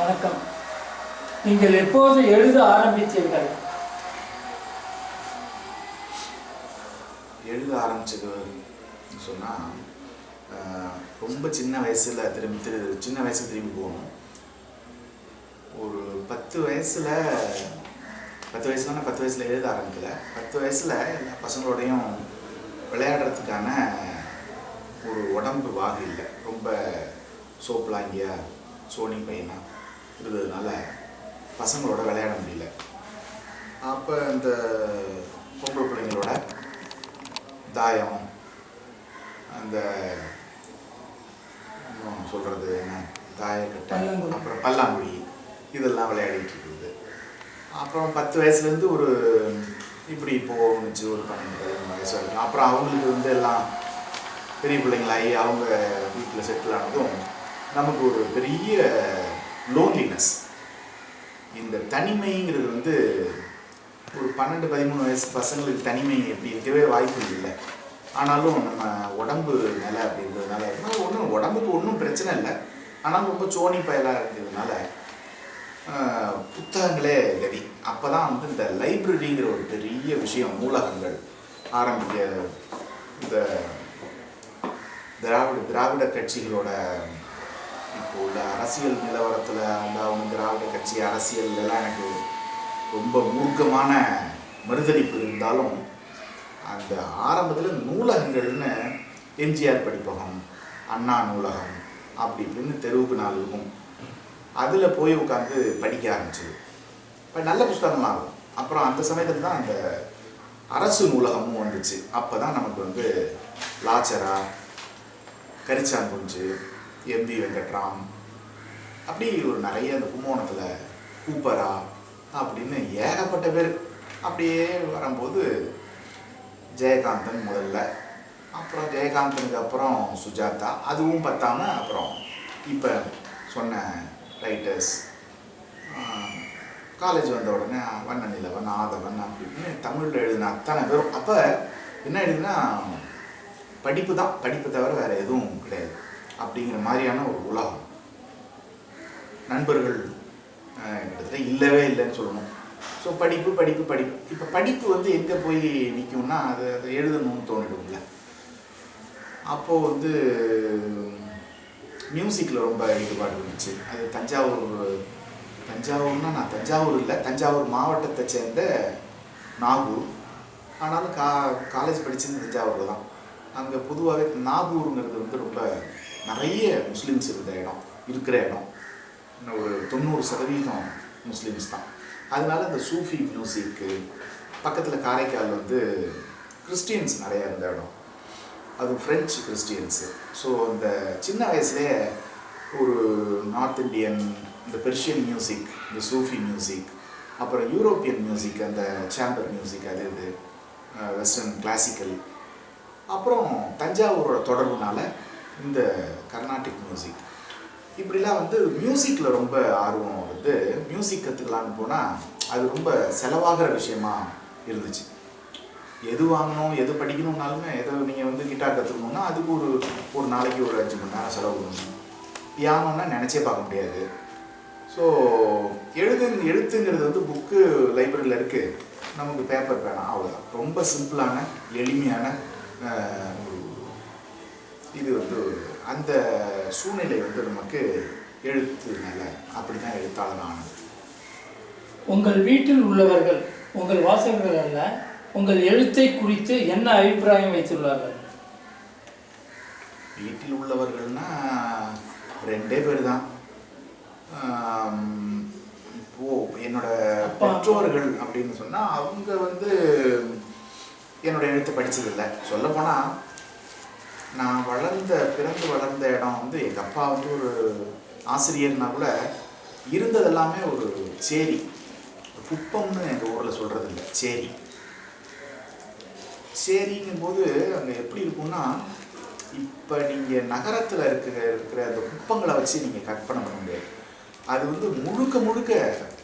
வணக்கம். நீங்கள் எப்போது எழுத ஆரம்பித்தீர்கள்? எழுத ஆரம்பிச்சது சொன்னால் ரொம்ப சின்ன வயசில் திரும்பி திரு சின்ன வயசுக்கு திரும்பி போகணும். ஒரு பத்து வயசில் பத்து வயசுலனா பத்து வயசில் எழுத ஆரம்பிக்கல. பத்து வயசில் எல்லா பசங்களோடையும் விளையாடுறதுக்கான ஒரு உடம்பு வாகு இல்லை. ரொம்ப சோப்புலாங்கியா சோனி பையனா இருந்ததுனால பசங்களோட விளையாட முடியல. அப்போ இந்த பொம்பளை பிள்ளைங்களோட தாயம் அந்த இன்னும் சொல்கிறது என்ன? தாயக்கட்டை. அப்புறம் பல்லாங்குழி இதெல்லாம் விளையாடிட்டு இருக்குது. அப்புறம் பத்து வயசுலேருந்து ஒரு இப்படி போணுச்சு ஒரு பன்னெண்டு பதிமூணு வயசு வரைக்கும். அப்புறம் அவங்களுக்கு வந்து எல்லாம் பெரிய பிள்ளைங்களாகி அவங்க வீட்டில் செட்டில் ஆனதும் நமக்கு ஒரு பெரிய லோன்லினஸ் இந்த தனிமைங்கிறது வந்து ஒரு பன்னெண்டு பதிமூணு வயசு பசங்களுக்கு தனிமை எப்படி இருக்கவே வாய்ப்பு இல்லை. ஆனாலும் நம்ம உடம்பு நிலை அப்படின்றதுனால ஒன்றும் உடம்புக்கு ஒன்றும் பிரச்சனை இல்லை. ஆனாலும் ரொம்ப சோனி பயலாக இருக்கிறதுனால புத்தகங்களே கதி. அப்போ தான் வந்து இந்த லைப்ரரிங்கிற ஒரு பெரிய விஷயம் நூலகங்கள் ஆரம்பிக்க இந்த திராவிட திராவிட கட்சிகளோட இப்போ உள்ள அரசியல் நிலவரத்தில் அந்த அவங்க திராவிட கட்சி அரசியல்லாம் எனக்கு ரொம்ப மூர்க்கமான மறுதளிப்பு இருந்தாலும் அந்த ஆரம்பத்தில் நூலகங்கள்னு எம்ஜிஆர் படிப்பகம் அண்ணா நூலகம் அப்படி இப்படின்னு தெருவுக்கு நாள் இருக்கும். அதில் போய் உட்காந்து படிக்க ஆரம்பிச்சது. இப்போ நல்ல புஸ்தகங்களாக இருக்கும். அப்புறம் அந்த சமயத்தில் தான் அந்த அரசு நூலகமும் வந்துச்சு. அப்போ தான் நமக்கு வந்து லாச்சரா கரிச்சாங்குஞ்சு எம்பி வெங்கட்ராம். அப்படி ஒரு நிறைய அந்த கும்போணத்தில் கூப்பரா அப்படின்னு ஏகப்பட்ட பேர். அப்படியே வரும்போது ஜெயகாந்தன் முதல்ல. அப்புறம் ஜெயகாந்தனுக்கு அப்புறம் சுஜாதா. அதுவும் பத்தாம அப்புறம் இப்போ சொன்ன ரைட்டர்ஸ் காலேஜ் வந்த உடனே வண்ண நிலவன் ஆதவன் அப்படின்னு தமிழில் எழுதின அத்தனை பேரும். அப்போ என்ன எழுதுனா படிப்பு தான். படிப்பு தவிர வேறு எதுவும் கிடையாது. அப்படிங்கிற மாதிரியான ஒரு உலகம். நண்பர்கள் கிட்டத்தட்ட இல்லவே இல்லைன்னு சொல்லணும். ஸோ படிப்பு படிப்பு படிப்பு. இப்போ படிப்பு வந்து எங்கே போய் நிற்கும்னா அது அதை எழுதணும்னு தோணிடும்ல. அப்போது வந்து மியூசிக்கில் ரொம்ப ஈடுபாடு இருந்துச்சு. அது தஞ்சாவூர் தஞ்சாவூர்னா நான் தஞ்சாவூர் இல்லை. தஞ்சாவூர் மாவட்டத்தை சேர்ந்த நாகூர். ஆனாலும் கா காலேஜ் படித்தது தஞ்சாவூரில் தான். அங்கே பொதுவாகவே நாகூருங்கிறது வந்து ரொம்ப நிறைய முஸ்லீம்ஸ் இருந்த இடம் இருக்கிற இடம். ஒரு தொண்ணூறு சதவீதம் முஸ்லீம்ஸ் தான். அதனால இந்த சூஃபி மியூசிக்கு பக்கத்தில் காரைக்கால் வந்து கிறிஸ்டியன்ஸ் நிறைய இருந்த இடம். அது ஃப்ரெஞ்சு கிறிஸ்டியன்ஸு. ஸோ அந்த சின்ன வயசுலேயே ஒரு நார்த் இந்தியன் இந்த பெர்ஷியன் மியூசிக் இந்த சூஃபி மியூசிக் அப்புறம் யூரோப்பியன் மியூசிக் அந்த சேம்பர் மியூசிக் அது இது வெஸ்டர்ன் கிளாசிக்கல் அப்புறம் தஞ்சாவூரோட தொடர்புனால இந்த கர்நாடிக் மியூசிக் இப்படிலாம் வந்து மியூசிக்கில் ரொம்ப ஆர்வம் வந்து மியூசிக் கற்றுக்கலான்னு போனால் அது ரொம்ப செலவாகிற விஷயமா இருந்துச்சு. எது வாங்கணும் எது படிக்கணும்னாலுமே எதை நீங்கள் வந்து கிட்டார் கற்றுக்கணுன்னா அதுக்கு ஒரு ஒரு நாளைக்கு ஒரு அஞ்சு மணி நேரம் செலவு பண்ணணும் பியானோன்னா நினச்சே பார்க்க முடியாது. ஸோ எழுது எழுத்துங்கிறது வந்து புக்கு லைப்ரரியில் இருக்குது நமக்கு பேப்பர் வேணாம் அவ்வளோதான் ரொம்ப சிம்பிளான எளிமையான இது வந்து அந்த சூழ்நிலை வந்து நமக்கு எழுத்துனால அப்படி தான் எழுத்தாளர் ஆனது. உங்கள் வீட்டில் உள்ளவர்கள் உங்கள் வாசகர்கள் அல்ல உங்கள் எழுத்தை குறித்து என்ன அபிப்பிராயம் வைத்துள்ளார்கள்? வீட்டில் உள்ளவர்கள்னா ரெண்டே பேர் தான் இப்போ என்னோட. பெற்றோர்கள் அப்படின்னு சொன்னால் அவங்க வந்து என்னோட எழுத்தை படிச்சதில்லை. சொல்லப்போனால் நான் வளர்ந்த பிறந்து வளர்ந்த இடம் வந்து எங்கள் அப்பா வந்து ஒரு ஆசிரியர்னா கூட இருந்ததெல்லாமே ஒரு சேரி. குப்பம்னு எங்கள் ஊரில் சொல்கிறது இல்லை சேரி. சேரிங்கும் போது அங்கே எப்படி இருக்கும்னா இப்போ நீங்கள் நகரத்தில் இருக்கிற இருக்கிற அந்த குப்பங்களை வச்சு நீங்கள் கற்பனை பண்ண முடியாது. அது வந்து முழுக்க முழுக்க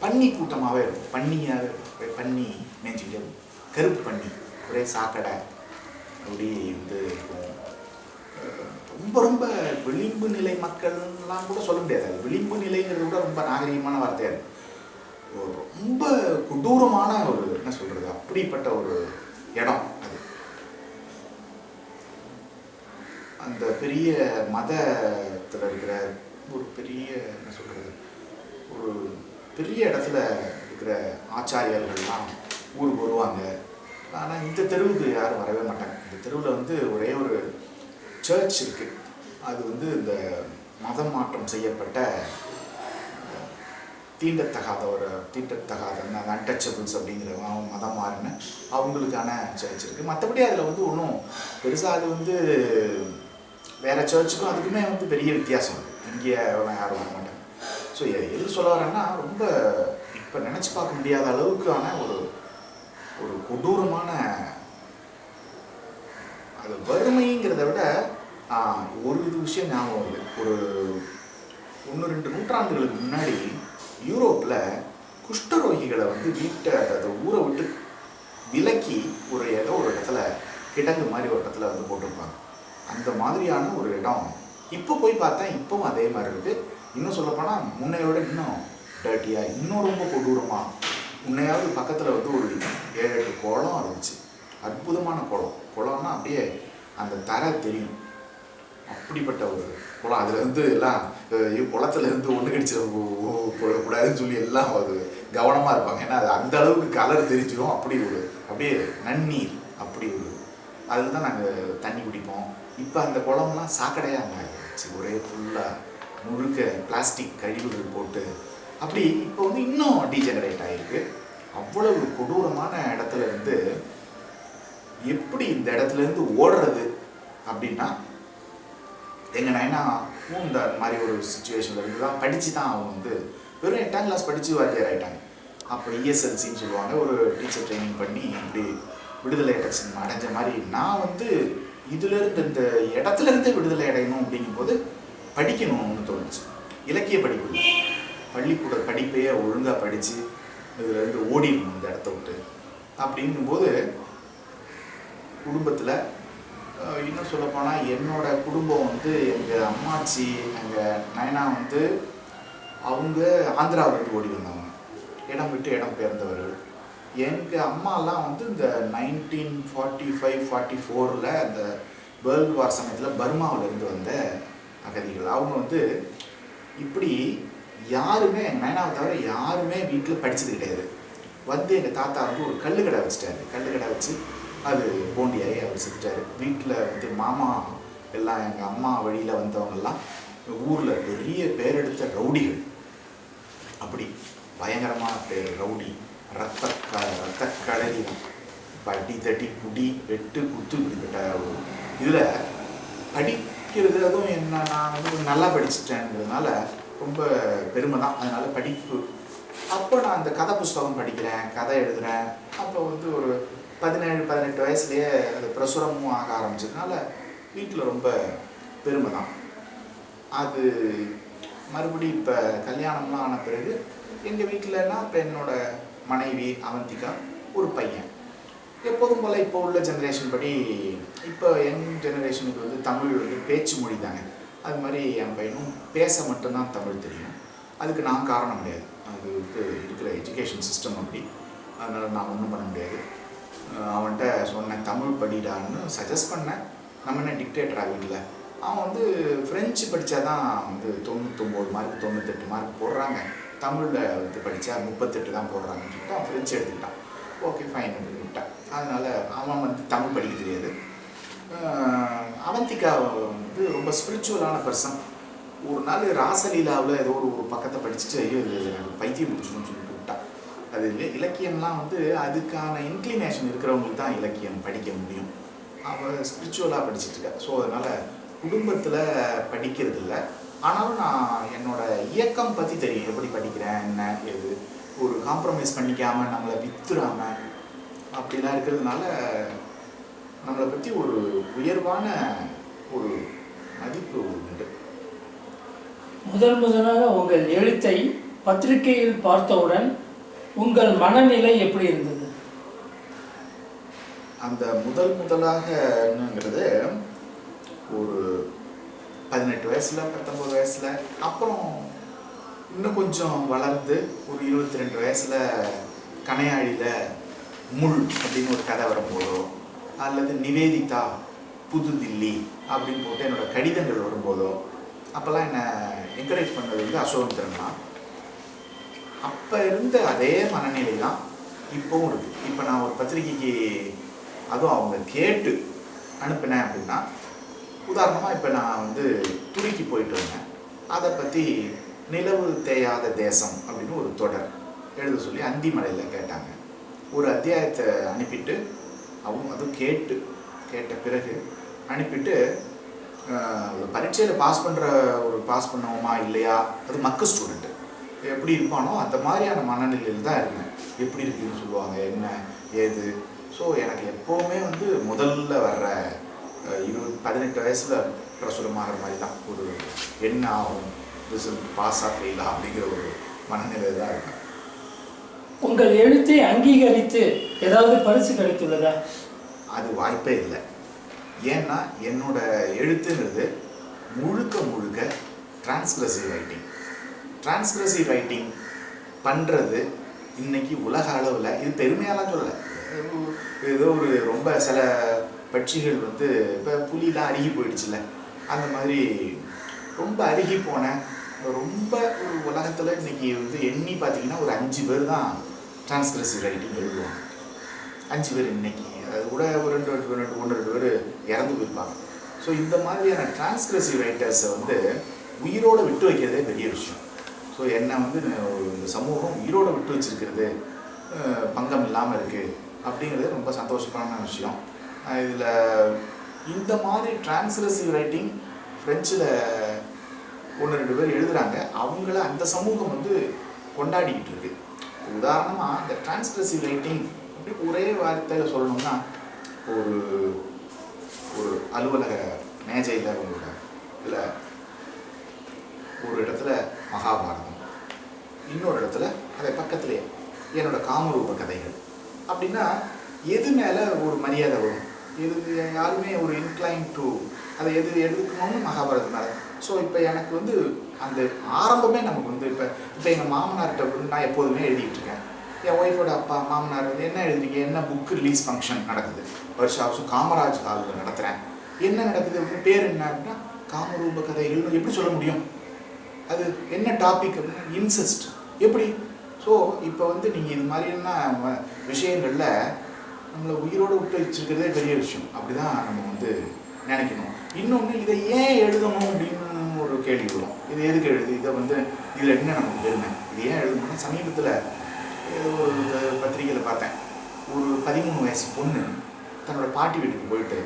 பன்னி கூட்டமாகவே இருக்கும். பன்னியாக இருக்கும். பன்னி மேய்ச்சிக்கிட்டே இருக்கும். கருப்பு பன்னி ஒரே சாக்கடை அப்படி வந்து இருக்கும். ரொம்ப ரொம்ப விளிம்பு நிலை மக்கள்லாம் கூட சொல்ல முடியாது. அது விளிம்பு நிலைங்கிறது கூட ரொம்ப நாகரிகமான வார்த்தையாக இருக்குது ரொம்ப கொடூரமான ஒரு என்ன சொல்றது அப்படிப்பட்ட ஒரு இடம் அது. அந்த பெரிய மதத்தில் இருக்கிற ஒரு பெரிய என்ன சொல்றது ஒரு பெரிய இடத்துல இருக்கிற ஆச்சாரியர்கள்லாம் ஊருக்கு வருவாங்க. ஆனால் இந்த தெருவுக்கு யாரும் வரவே மாட்டாங்க. இந்த தெருவில் வந்து ஒரே ஒரு சர்ச் இருக்கு. அது வந்து இந்த மதம் மாற்றம் செய்யப்பட்ட தீண்டத்தகாத ஒரு தீண்டத்தகாத அன்டச்சபிள்ஸ் அப்படிங்கிறவங்க ம- மதம் மாறின அவங்களுக்கான சர்ச் இருக்குது மற்றபடி அதில் வந்து ஒன்றும் பெருசாக அது வந்து வேற சர்ச்சுக்கும் அதுக்குமே வந்து பெரிய வித்தியாசம் இருக்குது இங்கே யாரும் வர மாட்டாங்க ஸோ எது சொல்ல வரேன்னா ரொம்ப இப்போ நினச்சி பார்க்க முடியாத அளவுக்கான ஒரு ஒரு கொடூரமான அது வறுமைங்கிறத விட ஒரு இது விஷயம் ஞாபகம் வருது. ஒரு ஒன்று ரெண்டு நூற்றாண்டுகளுக்கு முன்னாடி யூரோப்பில் குஷ்டரோகிகளை வந்து வீட்டை அதை ஊரை விட்டு விலக்கி ஒரு ஏதோ ஒரு இடத்துல கிடங்கு மாதிரி ஒரு இடத்துல வந்து போட்டிருப்பாங்க. அந்த மாதிரியான ஒரு இடம். இப்போ போய் பார்த்தா இப்போவும் அதே மாதிரி இருக்குது இன்னும் சொல்லப்போனால் முன்னையோட இன்னும் டர்ட்டியாக இன்னும் ரொம்ப கொடூரமாக முன்னையாவது பக்கத்தில் வந்து ஒரு ஏழு எட்டு கோலம் இருந்துச்சு. அற்புதமான குளம். குளம்னா அப்படியே அந்த தரை தெரியும். அப்படிப்பட்ட ஒரு குளம். அதுலேருந்து எல்லாம் குளத்துலேருந்து ஒன்று குளத்துல கடிச்சிட கூடாதுன்னு சொல்லி எல்லாம் அது கவனமாக இருப்பாங்க. ஏன்னா அது அந்த அளவுக்கு கலர் தெரிஞ்சிடும் அப்படி ஒரு அப்படியே நன்னீர் அப்படி ஒரு. அதில் தான் நாங்கள் தண்ணி குடிப்போம். இப்போ அந்த குளம்லாம் சாக்கடையாக மாறிடுச்சு. ஒரே ஃபுல்லாக முழுக்க பிளாஸ்டிக் கழிவுகள் போட்டு அப்படி இப்போ வந்து இன்னும் டீஜெனரேட் ஆகிருக்கு அவ்வளவு கொடூரமான இடத்துல இருந்து எப்படி இந்த இடத்துல இருந்து ஓடுறது அப்படின்னா எங்க நைனா இந்த மாதிரி ஒரு சுச்சுவேஷன்ல இருந்து தான் படிச்சு தான் அவங்க வந்து வெறும் எட்டாம் கிளாஸ் படிச்சு வாத்தியார் ஆயிட்டாங்க. அப்போ இஎஸ்எல்சின்னு சொல்லுவாங்க. ஒரு டீச்சர் ட்ரைனிங் பண்ணி இப்படி விடுதலை அடைச்சு அடைஞ்ச மாதிரி நான் வந்து இதுல இருந்து இந்த இடத்துல இருந்து விடுதலை அடையணும் அப்படிங்கும்போது படிக்கணும்னு தோணுச்சு. இலக்கிய படிப்பு. பள்ளிக்கூட படிப்பையே ஒழுங்காக படித்து இதுல இருந்து ஓடிடணும் இந்த இடத்த விட்டு. அப்படிங்கும்போது குடும்பத்தில் இன்னும் சொல்லப்போனால் என்னோடய குடும்பம் வந்து எங்கள் அம்மாச்சி எங்கள் நயனா வந்து அவங்க ஆந்திராவிலிருந்து ஓடி வந்தவங்க இடம் விட்டு இடம் பெயர்ந்தவர்கள். எங்கள் அம்மாலாம் வந்து இந்த நைன்டீன் ஃபார்ட்டி ஃபைவ் ஃபார்ட்டி ஃபோரில் அந்த வேர்ல்டு வார் சமயத்தில் பர்மாவிலேருந்து வந்த அகதிகள். அவங்க வந்து இப்படி யாருமே எங்கள் நயனாவை தவிர யாருமே வீட்டில் படித்தது கிடையாது. வந்து எங்கள் தாத்தா வந்து ஒரு கல்லு கடை வச்சுட்டாரு. கல்லு கடை வச்சு அது போண்டியாகி அவர் செத்துட்டார். வீட்டில் வந்து மாமா எல்லாம் எங்கள் அம்மா வழியில் வந்தவங்கெல்லாம் ஊரில் பெரிய பேரெடுத்த ரவுடிகள். அப்படி பயங்கரமான பேர் ரவுடி. ரத்த க ரத்த களரி படி தட்டி குடி வெட்டு குத்து இப்படிப்பட்ட ஒரு இதில் படிக்கிறது அதுவும் என்ன நான் வந்து நல்லா படிச்சுட்டேங்கிறதுனால ரொம்ப பெருமை தான். அதனால் படிப்பு. அப்போ நான் அந்த கதை புஸ்தகம் படிக்கிறேன் கதை எழுதுகிறேன் அப்போ வந்து ஒரு பதினேழு பதினெட்டு வயசுலேயே அது பிரசுரமும் ஆக ஆரம்பிச்சதுனால வீட்டில் ரொம்ப பெருமை தான். அது மறுபடி இப்போ கல்யாணம்லாம் ஆன பிறகு எங்கள் வீட்டிலனா இப்போ என்னோட மனைவி அவந்திகா ஒரு பையன். எப்போதும் போல் இப்போ உள்ள ஜென்ரேஷன் படி இப்போ என் ஜெனரேஷனுக்கு வந்து தமிழ் வந்து பேச்சு மொழி தாங்க அது மாதிரி என் பையனும் பேச மட்டும்தான் தமிழ் தெரியும். அதுக்கு நான் காரணம் கிடையாது. அது வந்து இருக்கிற எஜுகேஷன் சிஸ்டம் அப்படி. அதனால் நான் ஒன்றும் பண்ண முடியாது. அவன்கிட்ட சொன்னேன் தமிழ் படிடான்னு சஜஸ்ட் பண்ணேன். நம்ம என்ன டிக்டேட்டரா வீட்டில் அவன் வந்து ஃப்ரெஞ்சு படித்தாதான் வந்து தொண்ணூத்தொம்பது மார்க் தொண்ணூத்தெட்டு மார்க் போடுறாங்க. தமிழில் வந்து படித்தா முப்பத்தெட்டு தான் போடுறாங்கன்னு சொல்லிட்டு அவன் ஃப்ரெஞ்சு எடுத்துக்கிட்டான். ஓகே ஃபைன் எடுத்துக்கிட்டான் விட்டான். அதனால் அவன் வந்து தமிழ் படிக்க தெரியாது. அவந்திகா வந்து ரொம்ப ஸ்பிரிச்சுவலான பர்சன் ஒரு நாள் ராசலீலாவில் ஏதோ ஒரு பக்கத்தை படிச்சுட்டு ஐயோ இது எனக்கு பைத்தியம் பிடிச்சிடும்னு சொல்லிட்டு அது இலக்கியம்லாம் வந்து அதுக்கான இன்க்ளினேஷன் இருக்கிறவங்களுக்கு தான் இலக்கியம் படிக்க முடியும். அவள் ஸ்பிரிச்சுவலாக படிச்சுட்டு ஸோ அதனால் குடும்பத்தில் படிக்கிறது இல்லை. ஆனாலும் நான் என்னோட இயக்கம் பற்றி தெரியும். எப்படி படிக்கிறேன் என்ன எது? ஒரு காம்ப்ரமைஸ் பண்ணிக்காமல் நம்மளை வித்துறாம அப்படிலாம் இருக்கிறதுனால நம்மளை பற்றி ஒரு உயர்வான ஒரு மதிப்பு உண்டு. முதல் முதலாக உங்கள் எழுத்தை பத்திரிகையில் பார்த்தவுடன் உங்கள் மனநிலை எப்படி இருந்தது? அந்த முதல் முதலாக என்னங்கிறது ஒரு பதினெட்டு வயசில் பத்தொம்பது வயசில் அப்புறம் இன்னும் கொஞ்சம் வளர்ந்து ஒரு இருபத்தி ரெண்டு வயசில் கனையாழியில் முள் அப்படின்னு ஒரு கதை வரும்போதோ அல்லது நிவேதிதா புதுதில்லி அப்படின்னு போட்டு என்னோட கடிதங்கள் வரும்போதோ அப்போல்லாம் என்னை என்கரேஜ் பண்ணது வந்து அசோகன் தான் அப்போ இருந்த அதே மனநிலை தான் இப்போவும் இருக்குது இப்போ நான் ஒரு பத்திரிக்கைக்கு அதுவும் அவங்க கேட்டு அனுப்பினேன் அப்படின்னா உதாரணமாக இப்போ நான் வந்து துருக்கி போயிட்டு வந்தேன். அதை பற்றி நிலவு தேயாத தேசம் அப்படின்னு ஒரு தொடர் எழுத சொல்லி அந்திமலையில் கேட்டாங்க. ஒரு அத்தியாயத்தை அனுப்பிட்டு அவங்க அதுவும் கேட்டு கேட்ட பிறகு அனுப்பிட்டு ஒரு பரீட்சையில் பாஸ் பண்ணுற ஒரு பாஸ் பண்ணோமா இல்லையா? அது மக்கு ஸ்டூடெண்ட்டு எப்படி இருப்பானோ அந்த மாதிரியான மனநிலையில் தான் இருந்தேன். எப்படி இருக்குன்னு சொல்லுவாங்க என்ன ஏது? ஸோ எனக்கு எப்போவுமே வந்து முதல்ல வர்ற இருபது பதினெட்டு வயசில் பிரசுரமாகிற மாதிரி தான். ஒரு என்ன ஆகும் ரிசல்ட் பாஸ் ஃபெயிலா அப்படிங்கிற ஒரு மனநிலையில் தான் இருக்கேன் உங்கள் எழுத்தை அங்கீகரித்து ஏதாவது பரிசு கிடைத்துள்ளதா? அது வாய்ப்பே இல்லை. ஏன்னா என்னோட எழுத்துங்கிறது முழுக்க முழுக்க டிரான்ஸ்கிரசிவ் ரைட்டிங் டிரான்ஸ்கிரசிவ் ரைட்டிங் பண்ணுறது இன்னைக்கு உலக அளவில் இது பெருமையாலாம் சொல்லலை. ஏதோ ஒரு ரொம்ப சில பட்சிகள் வந்து இப்போ புலிலாம் அருகி போயிடுச்சுல்ல. அந்த மாதிரி ரொம்ப அருகி போன ரொம்ப ஒரு உலகத்தில் இன்னைக்கு வந்து எண்ணி பார்த்தீங்கன்னா ஒரு அஞ்சு பேர் தான் டிரான்ஸ்கிரசிவ் ரைட்டிங் எழுதுவாங்க. அஞ்சு பேர் இன்னைக்கு. அது கூட ஒரு ரெண்டு ரெண்டு ரெண்டு ஒன்று ரெண்டு பேர் இறந்து போயிருப்பாங்க. ஸோ இந்த மாதிரியான டிரான்ஸ்கிரசிவ் ரைட்டர்ஸை வந்து உயிரோடு விட்டு வைக்கிறதே பெரிய விஷயம். ஸோ என்னை வந்து ஒரு இந்த சமூகம் உயிரோடு விட்டு வச்சிருக்கிறது பங்கம் இல்லாமல் இருக்குது அப்படிங்கிறது ரொம்ப சந்தோஷமான விஷயம். இதில் இந்த மாதிரி டிரான்ஸ்கிரசிவ் ரைட்டிங் ஃப்ரெஞ்சில் ஒன்று ரெண்டு பேர் எழுதுகிறாங்க அவங்கள அந்த சமூகம் வந்து கொண்டாடிக்கிட்டு இருக்கு. உதாரணமாக இந்த டிரான்ஸ்கிரசிவ் ரைட்டிங் அப்படி ஒரே வார்த்தையில் சொல்லணும்னா ஒரு ஒரு அலுவலக மேஜையில் உங்களோட இதில் ஒரு இடத்துல மகாபாரதம். இன்னொரு இடத்துல அதை பக்கத்துலேயே என்னோட காமரூப கதைகள். அப்படின்னா எது மேலே ஒரு மரியாதை வரும்? எது யாருமே ஒரு இன்க்ளைன் டு அதை எது எடுக்கணும்னு மகாபாரதம் மேலே. ஸோ இப்போ எனக்கு வந்து அந்த ஆரம்பமே நமக்கு வந்து இப்போ இப்போ எங்கள் மாமனார்கிட்ட வந்து நான் எப்போதுமே எழுதிட்டு இருக்கேன். என் ஒய்ஃபோட அப்பா மாமனார் வந்து என்ன எழுதுறீங்க என்ன புக் ரிலீஸ் ஃபங்க்ஷன் நடக்குது? வருஷம் வருஷம் காமராஜ் ஹாலில் நடத்துகிறேன் என்ன நடக்குது? அப்படின்னு பேர் என்ன அப்படின்னா காமரூப கதைகள்னு எப்படி சொல்ல முடியும்? அது என்ன டாபிக் அப்படின்னா இன்செஸ்ட் எப்படி? ஸோ இப்போ வந்து நீங்கள் இது மாதிரியான விஷயங்களில் நம்மளை உயிரோடு விட்டு வச்சுருக்கிறதே பெரிய விஷயம். அப்படி தான் நம்ம வந்து நினைக்கணும். இன்னொன்று இதை ஏன் எழுதணும் அப்படின்னு ஒரு கேள்வி வரும். இது எதுக்கு எழுது? இதை வந்து இதில் என்ன நமக்கு பெருமை? இது ஏன் எழுதணும்னா சமீபத்தில் ஒரு பத்திரிகையில் பார்த்தேன். ஒரு பதிமூணு வயசு பொண்ணு தன்னோட பாட்டி வீட்டுக்கு போயிட்டு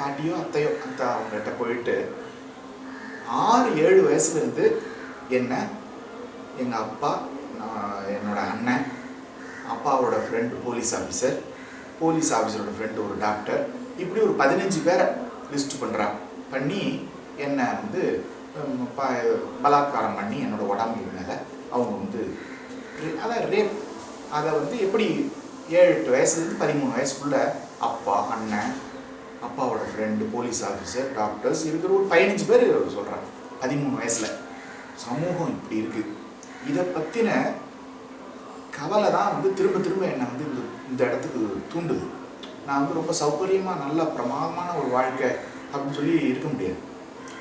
பாட்டியோ அத்தையோ அத்தா அவங்ககிட்ட போயிட்டு ஆறு ஏழு வயசுல இருந்து என்ன எங்கள் அப்பா நான் என்னோட அண்ணன் அப்பாவோட ஃப்ரெண்டு போலீஸ் ஆஃபீஸர் போலீஸ் ஆஃபீஸரோட ஃப்ரெண்டு ஒரு டாக்டர் இப்படி ஒரு பதினஞ்சு பேரை லிஸ்ட் பண்ணுறா பண்ணி என்னை வந்து ப- பலாத்காரம் பண்ணி என்னோட உடம்பு மேலே அவங்க வந்து அதான் ரேப் அதை வந்து எப்படி ஏழு எட்டு வயசுலேருந்து பதிமூணு வயசுக்குள்ள அப்பா அண்ணன் அப்பாவோட ஃப்ரெண்டு போலீஸ் ஆஃபீஸர் டாக்டர்ஸ் இருக்கிற ஒரு பதினஞ்சு பேர் சொல்கிறாங்க பதிமூணு வயசில். சமூகம் இப்படி இருக்குது இதை பற்றின கவலை தான் வந்து திரும்ப திரும்ப என்னை வந்து இந்த இந்த இடத்துக்கு தூண்டுது. நான் வந்து ரொம்ப சௌகரியமாக நல்ல பிரமாதமான ஒரு வாழ்க்கை அப்படின்னு சொல்லி இருக்க முடியாது.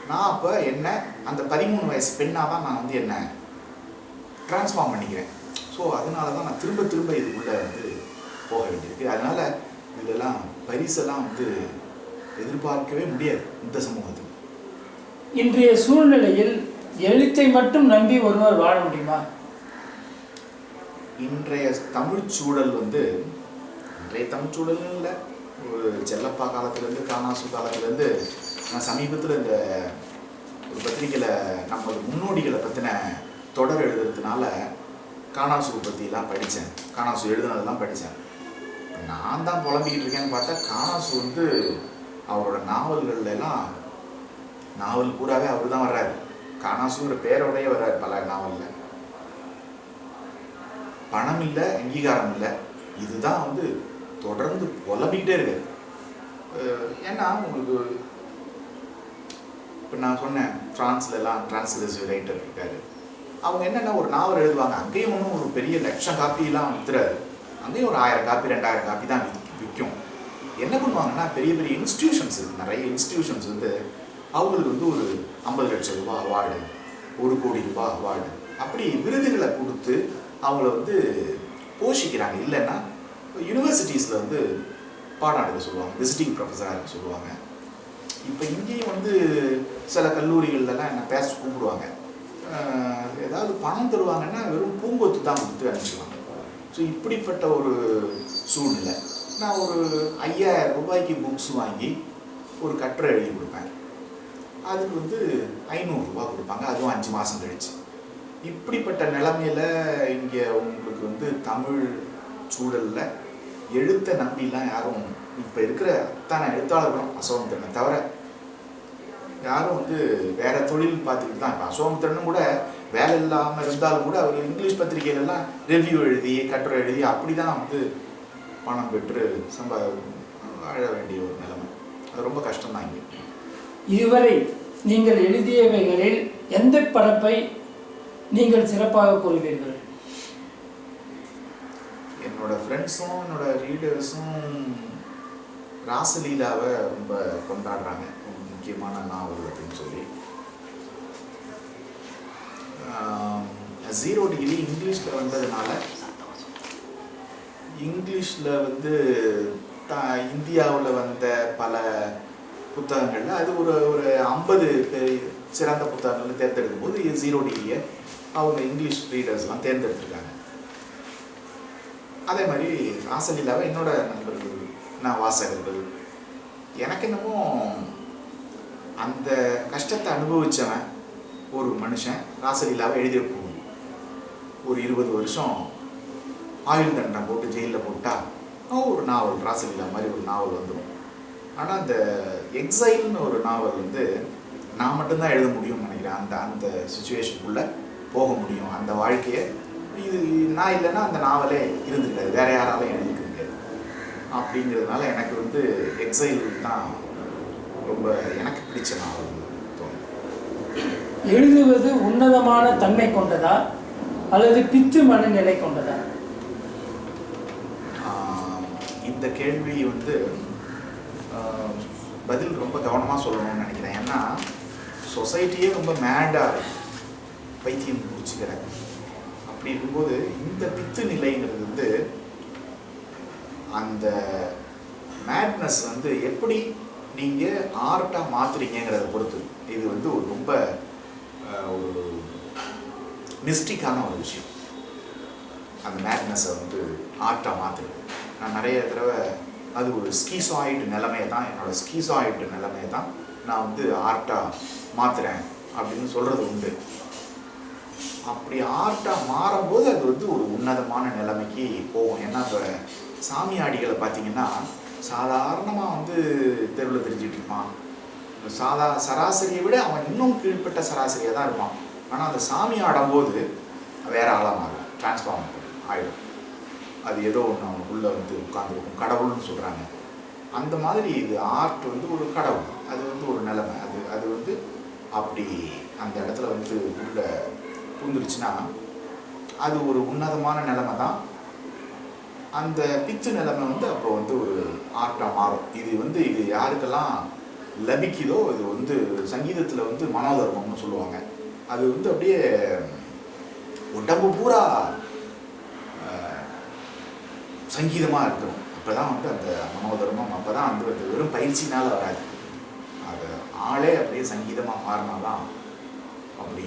நான் அப்போ என்ன அந்த பதிமூணு வயசு பெண்ணாக தான் நான் வந்து என்ன ட்ரான்ஸ்ஃபார்ம் பண்ணிக்கிறேன். ஸோ அதனால தான் நான் திரும்ப திரும்ப இதுக்குள்ளே வந்து போக வேண்டியிருக்கு. அதனால் இதெல்லாம் பரிசெல்லாம் வந்து எதிர்பார்க்கவே முடியாது இந்த சமூகத்துக்கு இன்றைய சூழ்நிலையில் எழுத்தை மட்டும் நம்பி ஒருவர் வாழ முடியுமா? இன்றைய தமிழ்ச் சூழல் வந்து இன்றைய தமிழ்ச் சூழல்னு இல்லை. ஒரு செல்லப்பா காலத்துலேருந்து காணாசு காலத்துலேருந்து நான் சமீபத்தில் இந்த ஒரு பத்திரிக்கையில் நம்ம முன்னோடிகளை பற்றின தொடர் எழுதுறதுனால காணாசு பற்றிலாம் படித்தேன் காணாசு எழுதுனதெல்லாம் படித்தேன் நான் தான் புலம்பிக்கிட்டு இருக்கேன்னு பார்த்தா காணாசு வந்து அவரோட நாவல்கள் எல்லாம் நாவல் பூராவே அவர் தான் வர்றாரு. காணாசுங்கிற பேரோடையே வர்றாரு பல நாவலில். பணம் இல்லை அங்கீகாரம் இல்லை இதுதான் வந்து தொடர்ந்து புலம்பிக்கிட்டே இருக்காரு ஏன்னா உங்களுக்கு இப்போ நான் சொன்னேன் ஃப்ரான்ஸ்ல எல்லாம் டிரான்ஸ்லேசிவ் ரைட்டர் இருக்காரு. அவங்க என்னென்ன ஒரு நாவல் எழுதுவாங்க அங்கேயும் ஒன்றும் ஒரு பெரிய லட்சம் காப்பிலாம் வித்துறாரு. அங்கேயும் ஒரு ஆயிரம் காப்பி ரெண்டாயிரம் காப்பி தான் விற்கும் என்ன பண்ணுவாங்கன்னா பெரிய பெரிய இன்ஸ்டியூஷன்ஸ் இருக்குது நிறைய இன்ஸ்டியூஷன்ஸ் வந்து அவங்களுக்கு வந்து ஒரு ஐம்பது லட்சம் ரூபாய் அவார்டு ஒரு கோடி ரூபாய் அவார்டு அப்படி விருதுகளை கொடுத்து அவங்கள வந்து போஷிக்கிறாங்க. இல்லைன்னா யூனிவர்சிட்டிஸில் வந்து பாடம் எடுக்க சொல்லுவாங்க விசிட்டிங் ப்ரொஃபஸராக இருக்க சொல்லுவாங்க. இப்போ இங்கேயும் வந்து சில கல்லூரிகள்லாம் என்ன பேச கூப்பிடுவாங்க ஏதாவது பணம் தருவாங்கன்னா வெறும் பூங்கொத்து தான் கொடுத்து அனுப்பிச்சுவாங்க ஸோ இப்படிப்பட்ட ஒரு சூழ்நிலை. நான் ஒரு ஐயாயிரம் ரூபாய்க்கு புக்ஸ் வாங்கி ஒரு கட்டுரை எழுதி கொடுப்பேன். அதுக்கு வந்து ஐநூறுரூவா கொடுப்பாங்க. அதுவும் அஞ்சு மாதம் கழிச்சு. இப்படிப்பட்ட நிலைமையில இங்கே உங்களுக்கு வந்து தமிழ் சூழலில் எழுத்தை நம்பிலாம் யாரும் இப்போ இருக்கிற அத்தனை எழுத்தாளர்களும் அசோகத்திறனை தவிர யாரும் வந்து வேற தொழில் பார்த்துக்கிட்டு தான் இப்போ அசோகமித்திரனும் கூட வேலை இல்லாமல் இருந்தாலும் கூட அவர் இங்கிலீஷ் பத்திரிகையிலலாம் ரிவ்யூ எழுதி கட்டுரை எழுதி அப்படி தான் வந்து பணம் பெற்று சம்பா வாழ வேண்டிய ஒரு நிலைமை. அது ரொம்ப கஷ்டம் தான் இங்கே. இதுவரை நீங்கள் எழுதியவைகளில் எந்த படைப்பை நீங்கள் சிறப்பாக கூறுவீர்கள் என்னோட ஃப்ரெண்ட்ஸும் என்னோட ரீடர்ஸும் ராசலீலாவை ரொம்ப கொண்டாடுறாங்க. முக்கியமான நாவல் அப்படின்னு சொல்லி. ஜீரோ டிகிரி இங்கிலீஷில் வந்ததுனால இங்கிலீஷில் வந்து த இந்தியாவில் வந்த பல புத்தகங்களில் அது ஒரு ஒரு ஐம்பது சிறந்த புத்தகங்கள்னு தேர்ந்தெடுக்கும் போது ஜீரோ டிகிரியை அவங்க இங்கிலீஷ் ரீடர்ஸ்லாம் தேர்ந்தெடுத்திருக்காங்க. அதே மாதிரி ராசலீலாவை என்னோட நண்பர்கள் நான் வாசகர்கள் எனக்கு என்னமோ அந்த கஷ்டத்தை அனுபவித்தவன் ஒரு மனுஷன் ராசலீலாவை எழுதியிருப்போம் ஒரு இருபது வருஷம் ஆயுள் தண்டனை போட்டு ஜெயிலில் போட்டால் ஒரு நாவல் ராசலீலா மாதிரி ஒரு நாவல் வந்துடும் ஆனால் அந்த எக்ஸைல்னு ஒரு நாவல் வந்து நான் மட்டும்தான் எழுத முடியும்னு நினைக்கிறேன். அந்த அந்த சுச்சுவேஷனுக்குள்ளே போக முடியும். அந்த வாழ்க்கையை இது நான் இல்லைன்னா அந்த நாவலே இருந்திருக்காது. வேற யாராலும் எழுதிக்க முடியாது. அப்படிங்கிறதுனால எனக்கு வந்து எக்ஸைல் தான் ரொம்ப எனக்கு பிடிச்ச நாவல் தோணும் எழுதுவது உன்னதமான தன்மை கொண்டதா? அல்லது பித்து மனநிலை கொண்டதா? இந்த கேள்வி வந்து பதில் ரொம்ப கவனமாக சொல்லணும்னு நினைக்கிறேன். ஏன்னா சொசைட்டியே ரொம்ப மேடாக பைத்தியம் பிடிச்சிக்கிறாங்க அப்படி இருக்கும்போது இந்த பித்து நிலைங்கிறது வந்து அந்த மேட்னஸ் வந்து எப்படி நீங்கள் ஆர்ட்டாக மாற்றுறீங்கிறத பொறுத்து. இது வந்து ஒரு ரொம்ப ஒரு மிஸ்டிக்கான ஒரு விஷயம். அந்த மேட்னஸை வந்து ஆர்ட்டாக மாற்றுறது நான் நிறைய தடவை அது ஒரு ஸ்கீசாய்டு நிலைமையை தான் என்னோடய ஸ்கீசாய்டு நிலைமையை தான் நான் வந்து ஆர்ட்டாக மாற்றுறேன் அப்படின்னு சொல்கிறது உண்டு. அப்படி ஆர்ட்டாக மாறும்போது அது வந்து ஒரு உன்னதமான நிலைமைக்கு போகும். ஏன்னா இப்போ சாமியாடிகளை பார்த்தீங்கன்னா சாதாரணமாக வந்து தெருவில் தெரிஞ்சிட்டு இருப்பான். சாதா சராசரியை விட அவன் இன்னும் கீழ்ப்பட்ட சராசரியாக தான் இருப்பான். ஆனால் அந்த சாமி ஆடும்போது வேறு ஆளாக மாறும். டிரான்ஸ்ஃபார்ம் ஆகிடும் அது ஏதோ ஒன்று அவனுக்குள்ளே வந்து உட்காந்துருக்கும் கடவுள்னு சொல்கிறாங்க அந்த மாதிரி இது ஆர்ட் வந்து ஒரு கடவுள். அது வந்து ஒரு நிலைமை. அது அது வந்து அப்படி அந்த இடத்துல வந்து உள்ள புந்துருச்சுன்னா அது ஒரு உன்னதமான நிலைமை தான். அந்த பித்து நிலைமை வந்து அப்போ வந்து ஒரு ஆர்ட்டாக மாறும். இது வந்து இது யாருக்கெல்லாம் லபிக்குதோ இது வந்து சங்கீதத்தில் வந்து மனோதர்மம்னு சொல்லுவாங்க. அது வந்து அப்படியே உடம்பு பூரா சங்கீதமாக இருக்கணும். அப்போ தான் வந்து அந்த மனோதர்மம் அப்போ தான் வந்து அது வெறும் பயிற்சினால் வராது. அது ஆளே அப்படியே சங்கீதமாக மாறினாதான் அப்படி.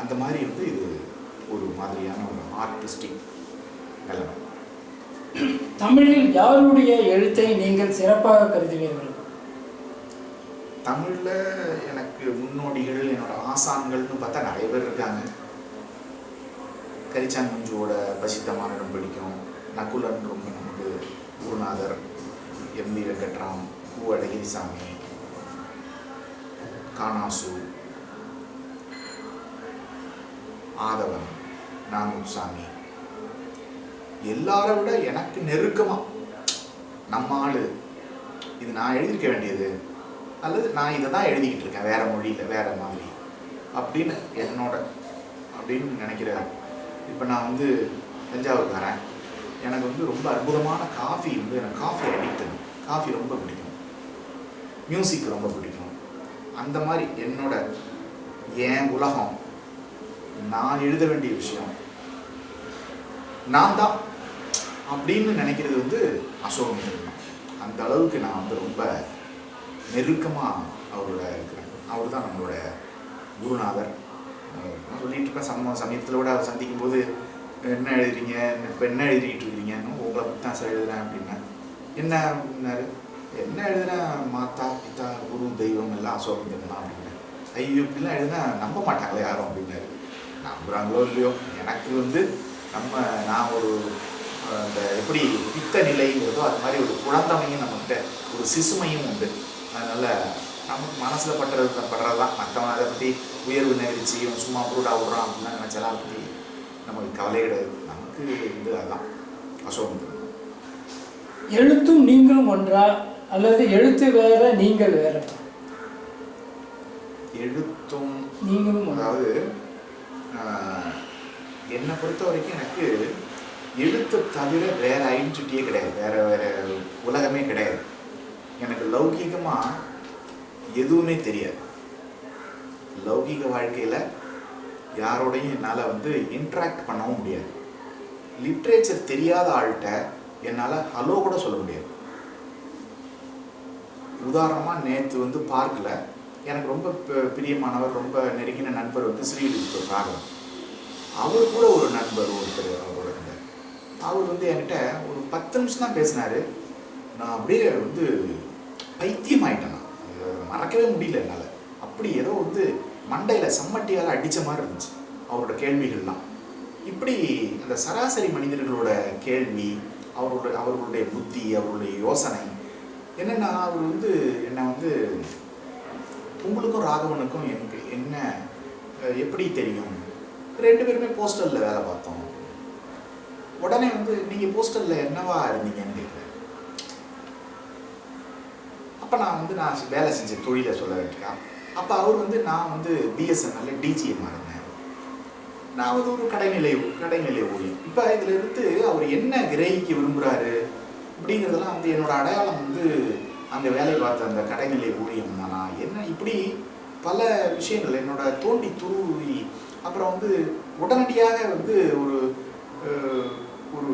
அந்த மாதிரி வந்து இது ஒரு மாதிரியான ஒரு ஆர்டிஸ்டிக் நிலைமை. தமிழில் யாருடைய எழுத்தை நீங்கள் சிறப்பாக கருதுவீர்கள்? தமிழில் எனக்கு முன்னோடிகள் என்னோட ஆசான்கள்னு பார்த்தா நிறைய பேர் இருக்காங்க. கரிச்சான் மஞ்சுவோட பசித்த மாநிலம் பிடிக்கும். நகுலன் ரொம்ப நமக்கு குருநாதர். எம் வி வெங்கட்ராம் கு அழகிரிசாமி காணாசு ஆதவன் நாமுசாமி எல்லார விட எனக்கு நெருக்கமாக நம்ம ஆளு. இது நான் எழுதியிருக்க வேண்டியது. அல்லது நான் இதை தான் எழுதிக்கிட்டு இருக்கேன். வேற மொழியில் வேற மாதிரி. அப்படின்னு என்னோட அப்படின்னு நினைக்கிறேன் இப்போ நான் வந்து தஞ்சாவூர்காரன். எனக்கு வந்து ரொம்ப அற்புதமான காஃபி வந்து எனக்கு காஃபி அடிக்ட் காஃபி ரொம்ப பிடிக்கும். மியூசிக் ரொம்ப பிடிக்கும். அந்த மாதிரி என்னோட என் உலகம் நான் எழுத வேண்டிய விஷயம். நான் தான் அப்படின்னு நினைக்கிறது வந்து அசோகம் அந்த அளவுக்கு நான் வந்து ரொம்ப நெருக்கமாக அவரோட இருக்கிறேன். அவர் தான் நம்மளோட குருநாதர். நான் சொல்லிட்டு இருப்பேன் சம சமயத்தில் விட அவர் சந்திக்கும் போது என்ன எழுதுறீங்க? இப்போ என்ன எழுதிட்டு இருக்கிறீங்க உங்களை பற்றி தான் சார் எழுதுறேன் அப்படின்னா. என்ன அப்படின்னாரு? என்ன எழுதுனா மாதா பிதா குரு தெய்வம் எல்லாம் அசோகமித்திரன் தான் அப்படின்னேன் ஐயோ இப்படிலாம் எழுதுனா நம்ப மாட்டாங்களே யாரும் அப்படின்னாரு. நம்புகிறாங்களோ இல்லையோ? எனக்கு வந்து நம்ம நான் ஒரு அந்த எப்படி பித்த நிலைங்கிறதோ அது மாதிரி ஒரு குழந்தமையும் நம்மகிட்ட ஒரு சிசுமையும் உண்டு. அதனால் நமக்கு மனசில் பட்டுறது படுறது தான் மற்றவன் அதை பற்றி உயர்வு நெகிழ்ச்சி சும்மா புருடா விடுறான் அப்படிலாம் நினச்சலாம் அதை பற்றி நமக்கு கவலை கிடையாது நமக்கு இது அதுதான் அசோகம் எழுத்தும் நீங்களும் ஒன்றா? அல்லது எழுத்து வேற நீங்கள் வேற? எழுத்தும் நீங்களும் அதாவது என்னை பொறுத்த வரைக்கும் எனக்கு எழுத்தை தவிர வேற ஐடென்டிட்டியே கிடையாது. வேற வேற உலகமே கிடையாது. எனக்கு லௌகீகமாக எதுவுமே தெரியாது. லௌகீக வாழ்க்கையில் யாரோடையும் என்னால் வந்து இன்ட்ராக்ட் பண்ணவும் முடியாது. லிட்ரேச்சர் தெரியாத ஆள்கிட்ட என்னால் ஹலோ கூட சொல்ல முடியாது. உதாரணமாக நேற்று வந்து பார்க்கில் எனக்கு ரொம்ப பிரியமானவர் ரொம்ப நெருங்கின நண்பர் வந்து ஸ்ரீவில்லிபுத்தூர் ராகவன். அவர் கூட ஒரு நண்பர் ஒருத்தர் அவரோட இருந்தார். அவர் வந்து என்கிட்ட ஒரு பத்து நிமிஷம் தான் பேசினார். நான் அப்படியே வந்து பைத்தியம் ஆயிட்டேன் நான் மறக்கவே முடியல என்னால். அப்படி ஏதோ வந்து மண்டையில் சம்மட்டியால் அடித்த மாதிரி இருந்துச்சு அவரோட கேள்விகள்லாம். இப்படி அந்த சராசரி மனிதர்களோட கேள்வி அவரோட அவர்களுடைய புத்தி அவர்களுடைய யோசனை என்னென்னா அவர் வந்து என்னை வந்து உங்களுக்கும் ராகவனுக்கும் எனக்கு என்ன எப்படி தெரியும்? ரெண்டு பேருமே போஸ்டலில் வேலை பார்த்தோம். உடனே வந்து நீங்கள் போஸ்டலில் என்னவா இருந்தீங்கன்னு கேட்குறேன் அப்போ நான் வந்து நான் வேலை செஞ்ச தொழிலை சொல்ல வேண்டியிருக்கேன் அப்போ அவர் வந்து நான் வந்து பிஎஸ்என்எல்ல டிஜிஎம் இருந்தேன் நான் வந்து ஒரு கடைநிலை கடைநிலை ஊழியம் இப்போ இதில் இருந்து அவர் என்ன கிரகிக்க விரும்புகிறாரு அப்படிங்கிறதெல்லாம் வந்து என்னோட அடையாளம் வந்து அங்கே வேலை பார்த்த அந்த கடைநிலை ஊழியம் தானா. என்ன இப்படி பல விஷயங்கள் என்னோட தோண்டி துருவி அப்புறம் வந்து உடனடியாக வந்து ஒரு ஒரு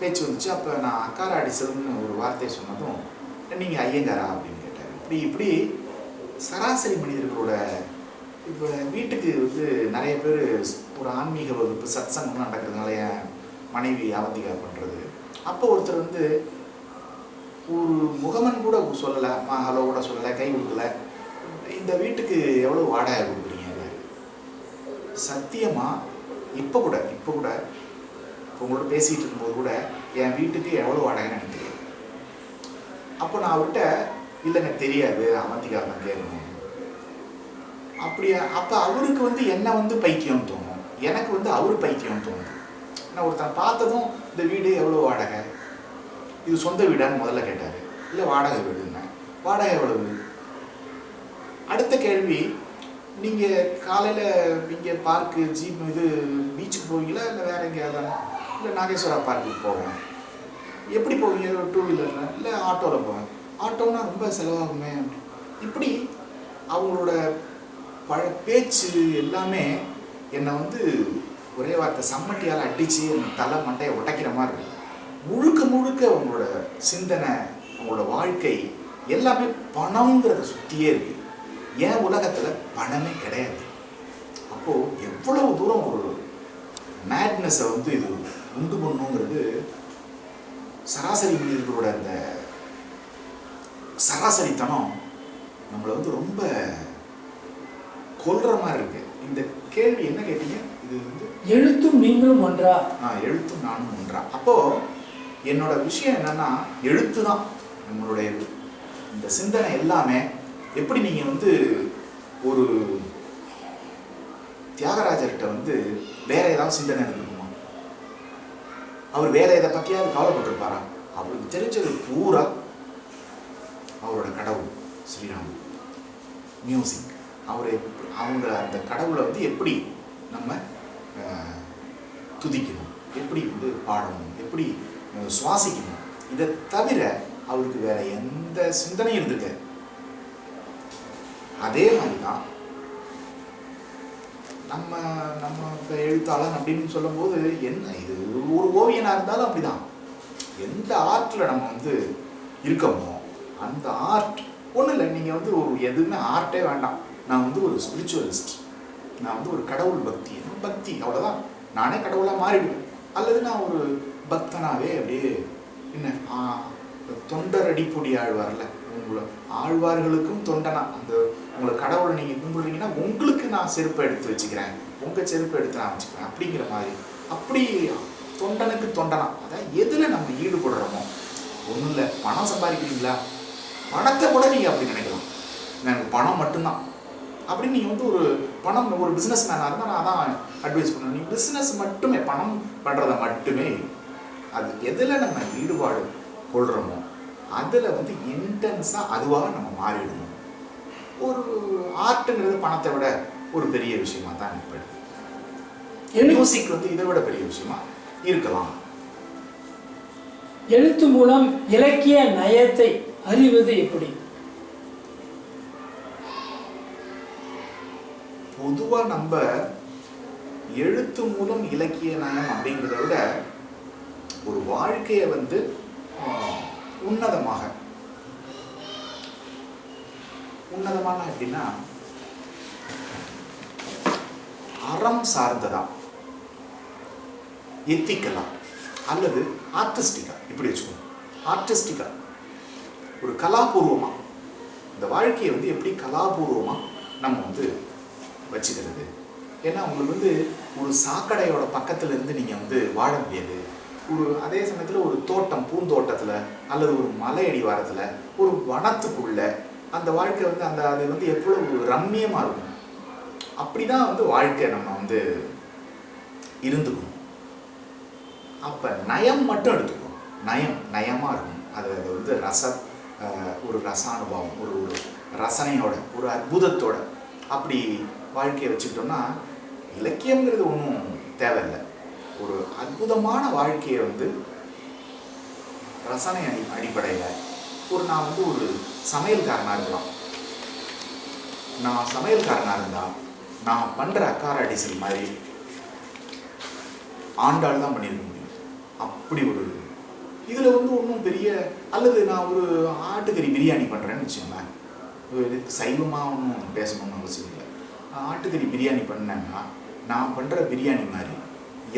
பேச்சு வந்துச்சு. அப்போ நான் அக்காரா அடிசல்னு ஒரு வார்த்தை சொன்னதும் நீங்கள் ஐயங்காரா? அப்படின்னு கேட்டார். இப்படி இப்படி சராசரி மனிதர்களோட இப்போ வீட்டுக்கு வந்து நிறைய பேர் ஒரு ஆன்மீக வகுப்பு சத்சங்கம் நடக்கிறதுனால என் மனைவி அவந்திகா பண்ணுறது அப்போ ஒருத்தர் வந்து ஒரு முகமன் கூட சொல்லலை ஹலோ கூட சொல்லலை கை கொடுக்கல. இந்த வீட்டுக்கு எவ்வளோ வாடகை கொடுக்குறீங்க சத்தியமாக இப்போ கூட இப்போ கூட இப்போ உங்களோட பேசிகிட்டு இருக்கும்போது கூட என் வீட்டுக்கு எவ்வளோ வாடகைன்னு நினைக்கிறேன் அப்போ நான் அவர்கிட்ட இல்லைங்க தெரியாது. அவந்திகா தான் கேட்கணும் அப்படியா அப்போ அவருக்கு வந்து என்ன வந்து பைத்தியம் தோணும்? எனக்கு வந்து அவர் பைத்தியம் தோணும் நான் ஒருத்தன் பார்த்ததும் இந்த வீடு எவ்வளோ வாடகை? இது சொந்த வீடான்னு முதல்ல கேட்டார். இல்லை வாடகை வீடுங்க வாடகை எவ்வளவு? அடுத்த கேள்வி நீங்கள் காலையில் இங்கே பார்க்கு ஜீப் இது பீச்சுக்கு போவீங்களா? இல்லை வேற எங்கேயாவது? இல்லை நாகேஸ்வரா பார்க்குக்கு போவேன் எப்படி போவீங்க? டூ வீலரில் இல்லை ஆட்டோவில் போவேன் ஆட்டோன்னா ரொம்ப செலவாகுமே இப்படி அவங்களோட பழ பேச்சு எல்லாமே என்னை வந்து ஒரே வார்த்தை சம்மட்டியால் அடித்து என் தலை மண்டையை உடைக்கிற மாதிரி இருக்கு. முழுக்க முழுக்க அவங்களோட சிந்தனை அவங்களோட வாழ்க்கை எல்லாமே பணங்கிறத சுற்றியே இருக்கு. என் உலகத்தில் பணமே கிடையாது? அப்போது எவ்வளவு தூரம் ஒரு மேட்னஸை வந்து இது உண்டு பண்ணுங்கிறது சராசரி மனிதர்களோட அந்த சராசரித்தனம் நம்மளை வந்து ரொம்ப கொல்ற மாதிரி இருக்கு. இந்த கேள்வி என்ன கேட்டீங்க? இது வந்து எழுத்தும் நீங்களும் ஒன்றா? நான் எழுத்தும் நானும் ஒன்றா. அப்போ என்னோட விஷயம் என்னன்னா எழுத்து தான் நம்மளுடைய இந்த சிந்தனை எல்லாமே எப்படி நீங்க வந்து ஒரு தியாகராஜர்கிட்ட வந்து வேற ஏதாவது சிந்தனை இருந்திருக்குமா அவர் வேற எதை பத்தியாவது கவலைப்பட்டிருப்பாரா? அவருக்கு தெரிஞ்சது பூரா அவரோட கடவுள் ஸ்ரீராம். மியூசிக் அவரை அவங்க அந்த கடவுளை வந்து எப்படி நம்ம துதிக்கணும்? எப்படி வந்து பாடணும்? எப்படி சுவாசிக்கணும்? இதை தவிர அவருக்கு வேற எந்த சிந்தனையும் இருந்திருக்காது. அதே மாதிரி தான் நம்ம நம்ம இப்போ எழுத்தாளன் அப்படின்னு சொல்லும்போது என்ன இது ஒரு ஓவியனாக இருந்தாலும் அப்படிதான். எந்த ஆர்ட்டில் நம்ம வந்து இருக்கமோ அந்த ஆர்ட் ஒன்றும் இல்லை நீங்கள் வந்து ஒரு எதுவுமே ஆர்ட்டே வேண்டாம். நான் வந்து ஒரு ஸ்பிரிச்சுவலிஸ்ட் நான் வந்து ஒரு கடவுள் பக்தி பக்தி? அவ்வளோதான் நானே கடவுளாக மாறிடுவேன். அல்லது நான் ஒரு பக்தனாகவே அப்படியே என்ன ஆ, தொண்டர் அடிப்பொடி ஆழ்வார்ல உங்களை ஆழ்வார்களுக்கும் தொண்டனா அந்த உங்களை கடவுளை நீங்கள் கும்பிடுறீங்கன்னா உங்களுக்கு நான் செருப்பை எடுத்து வச்சுக்கிறேன். உங்கள் செருப்பை எடுத்து நான் வச்சுக்கிறேன் அப்படிங்கிற மாதிரி. அப்படி தொண்டனுக்கு தொண்டனா. அதான் எதில் நம்ம ஈடுபடுறோமோ? ஒன்றும் இல்லை. பணம் சம்பாதிக்கிறீங்களா? பணத்தை கூட நீங்கள் அப்படி நினைக்கலாம். எனக்கு பணம் மட்டும்தான். அப்படின்னு நீங்கள் வந்து ஒரு பணம் ஒரு பிஸ்னஸ் மேனாக இருந்தால் நான் அதான் அட்வைஸ் பண்ணுவேன். நீ பிஸ்னஸ் மட்டுமே பணம் பண்ணுறத மட்டுமே அது எதில் நம்ம ஈடுபாடு கொள்கிறோமோ அதில் வந்து இன்டென்ஸாக அதுவாக நம்ம மாறிடணும் ஒரு ஆர்ட்டுங்கிறது பணத்தை விட ஒரு பெரிய விஷயமா தான் எழு மியூசிக் வந்து இதை விட பெரிய விஷயமா இருக்கலாம். எழுத்து மூலம் இலக்கிய நயத்தை அறிவது எப்படி? பொதுவாக நம்ம எழுத்து மூலம் இலக்கிய நயம் அப்படிங்கிறத விட ஒரு வாழ்க்கையை வந்து உன்னதமாக. உன்னதமான எப்படின்னா அறம் சார்ந்ததா? எத்திக்கலா? அல்லது ஆர்டிஸ்டிக்கா இப்படி வச்சுக்கோங்க. ஆர்டிஸ்டிக்கா ஒரு கலாபூர்வமாக இந்த வாழ்க்கையை வந்து எப்படி கலாபூர்வமாக நம்ம வந்து வச்சுக்கிறது? ஏன்னா உங்களுக்கு வந்து ஒரு சாக்கடையோட பக்கத்துல இருந்து நீங்கள் வந்து வாழ முடியாது. ஒரு அதே சமயத்தில் ஒரு தோட்டம் பூந்தோட்டத்தில் அல்லது ஒரு மலையடி வாரத்தில் ஒரு வனத்துக்குள்ளே அந்த வாழ்க்கை வந்து அந்த அது வந்து எவ்வளவு ரம்மியமாக இருக்கும். அப்படிதான் வந்து வாழ்க்கை நம்ம வந்து இருந்துக்கணும். அப்போ நயம் மட்டும் எடுத்துக்கணும். நயம் நயமாக இருக்கும். அது அது வந்து ரச ஒரு ரசானுபவம் ஒரு ஒரு ரசனையோட ஒரு அற்புதத்தோட அப்படி வாழ்க்கையை வச்சுக்கிட்டோம்னா இலக்கியங்கிறது ஒன்றும் தேவையில்லை. ஒரு அற்புதமான வாழ்க்கையை வந்து ரசனை அடி அடிப்படையில் ஒரு நான் வந்து ஒரு சமையல்காரனாக இருக்கலாம். நான் சமையல்காரனாக இருந்தால் நான் பண்ணுற அக்கார அடிசல் மாதிரி ஆண்டாள் தான் பண்ணியிருக்க முடியும். அப்படி ஒரு இதில் வந்து ஒன்றும் பெரிய அல்லது நான் ஒரு ஆட்டுக்கறி பிரியாணி பண்ணுறேன்னு வச்சுக்கோங்களேன். ஒரு சைவமாக ஒன்றும் பேசணும்னு அவசியம் இல்லை. ஆட்டுக்கறி பிரியாணி பண்ணேன்னா நான் பண்ணுற பிரியாணி மாதிரி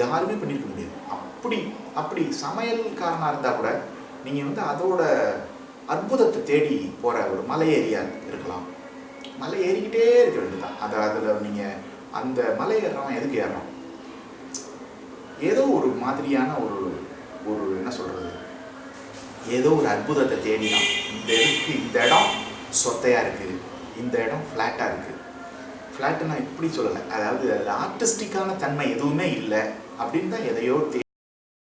யாருமே பண்ணியிருக்க முடியாது. அப்படி அப்படி சமையல்காரனாக இருந்தால் கூட நீங்கள் வந்து அதோட அற்புதத்தை தேடி போகிற ஒரு மலை ஏரியா இருக்கலாம். மலை ஏறிக்கிட்டே இருக்க வேண்டியதுதான். அதை அதில் நீங்கள் அந்த மலை ஏறுறவன் எதுக்கு ஏறுறோம் ஏதோ ஒரு மாதிரியான ஒரு ஒரு என்ன சொல்கிறது ஏதோ ஒரு அற்புதத்தை தேடினான். இந்த இதுக்கு இந்த இடம் சொத்தையாக இருக்குது இந்த இடம் ஃப்ளாட்டாக இருக்குது ஃப்ளாட்டு நான் இப்படி சொல்லலை. அதாவது அது ஆர்டிஸ்டிக்கான தன்மை எதுவுமே இல்லை. அப்படின்னு தான் எதையோ தே